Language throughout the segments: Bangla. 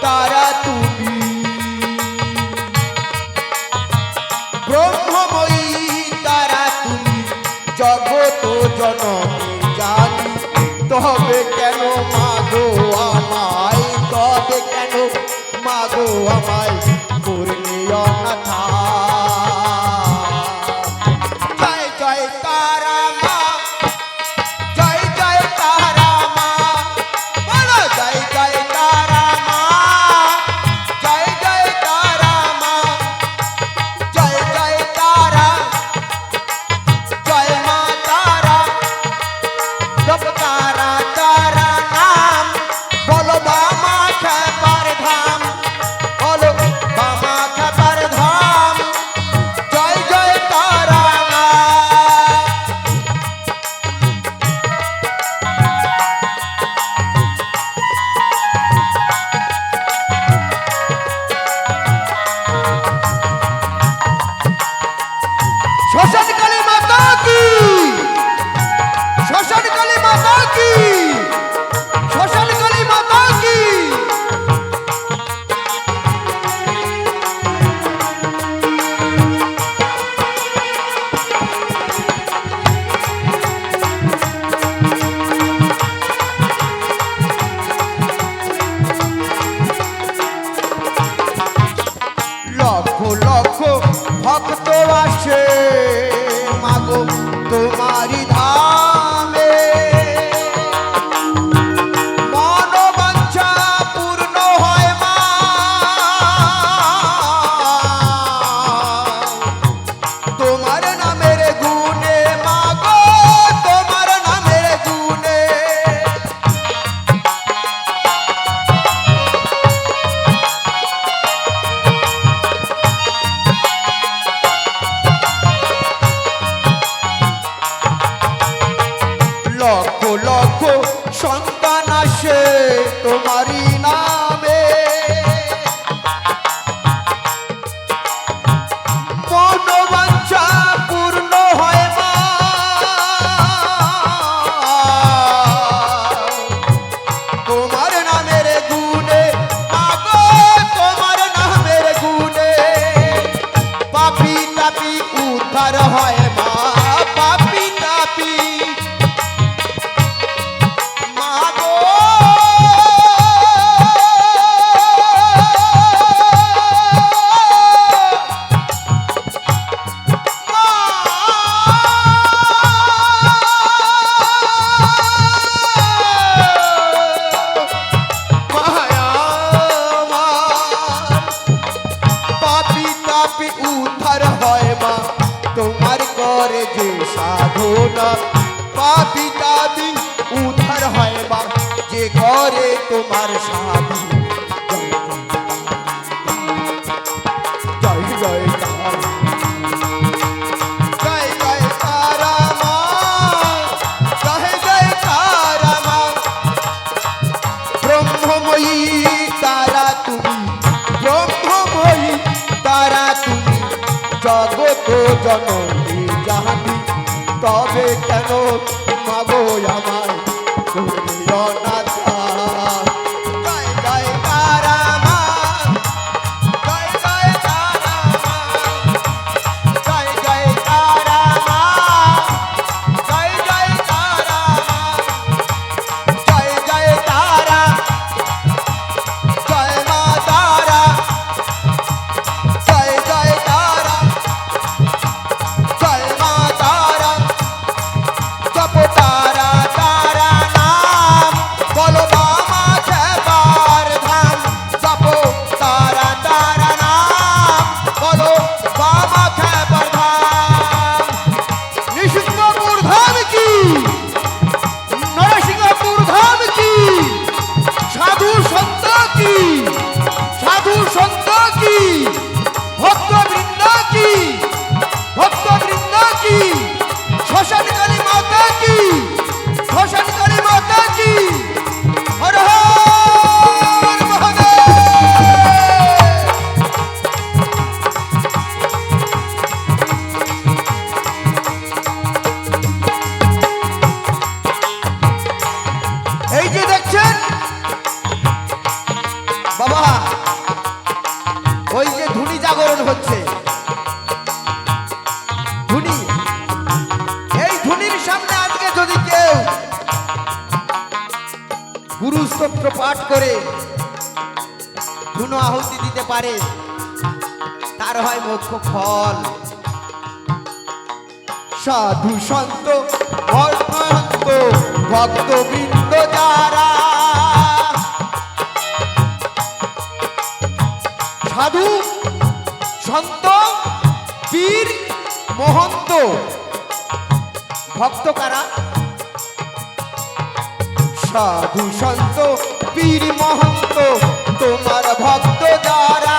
Caratu, লক্ষ সাধু না পাতি দাবি উদ্ধার হয় বা যে করে তোমার সাধু জয় জয় জগত জননী তবে কেন? গুরু স্তোত্র পাঠ করে ধুনো আহুতি দিতে পারে, তার হয় মুখ্য ফল। সাধু সন্ত ভক্ত ভক্তবৃন্দ যারা, সাধু, সন্ত, বীর, মহন্ত, ভক্ত কারা? সাধু সন্ত পীর মহন্ত তোমার ভক্ত দ্বারা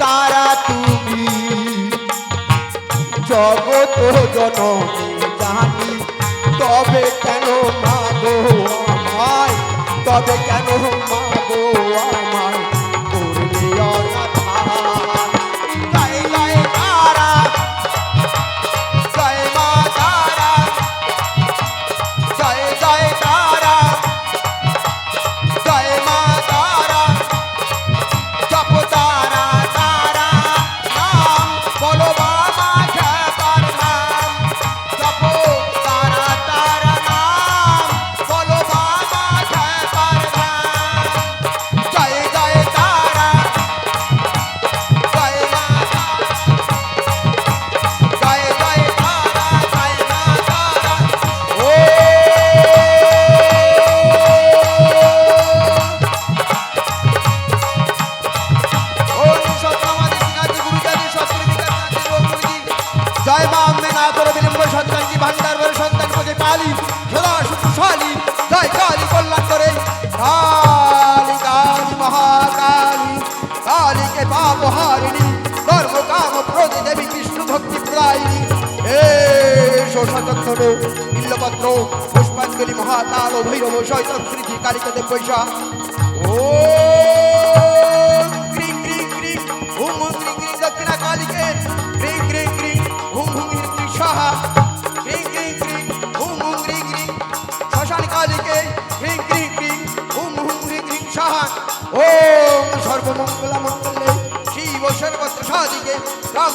তারা তুমি তবে কেন মাগো তবে কেন মাগো কালীকে পাপ হারিণী ধর্ম কাম প্রতি দেবী বিষ্ণু ভক্তি প্রদায়িনী হে শোষাচন্দ্র বিল্লপত্র পুষ্পাঞ্জলি মহাকাল ভৈরব শৈতন স্মৃতি দেব বৈশা ও ক্রিং ক্রিং ক্রিং হুম হুম ক্রিং ক্রিং দক্ষিণা কালীকে ক্রিং ক্রিং ক্রিং হুম সর্বমঙ্গল মঙ্গলে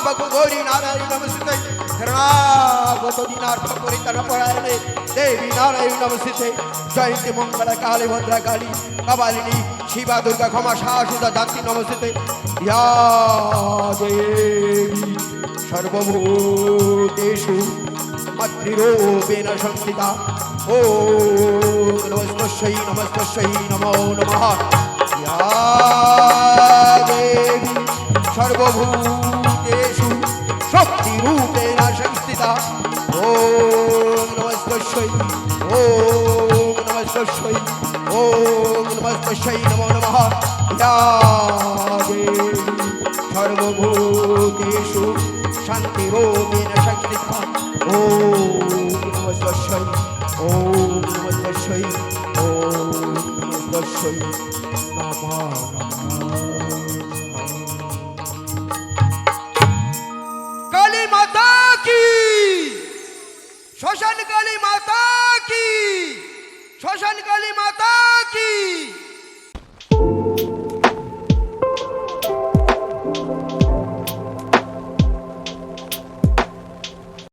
বাবু, গৌরী, নারায়ণ নমস্তে শরণাগত দিনার্থ পরিতন পরায়ণে। দেবী নারায়ণ নমস্তে জয়ন্তী, মঙ্গল, কালী, ভদ্রা, কালী কপালিনী শিবা, দুর্গা, ক্ষমা, শাশুদা দাত্রী নমস্তে ইয়া দেবী সর্বভূতেষু, মাতৃরূপেণ সংস্থিতা ও নমস্তস্যৈ নমস্তস্যৈ নমো নমঃ। ইয়া দেবী সর্বভূতেষু শক্তিরূপেণ সংস্থিতা ও নমস্তস্যৈ ও নমস্তস্যৈ ও নমস্তস্যৈ নমো নমঃ ইয়া দেবী সর্বভূতেষু শান্তিরূপেণ সংস্থিতা ও নমস্তস্যৈ ও নমস্তস্যৈ ও নমস্তস্যৈ নমঃ।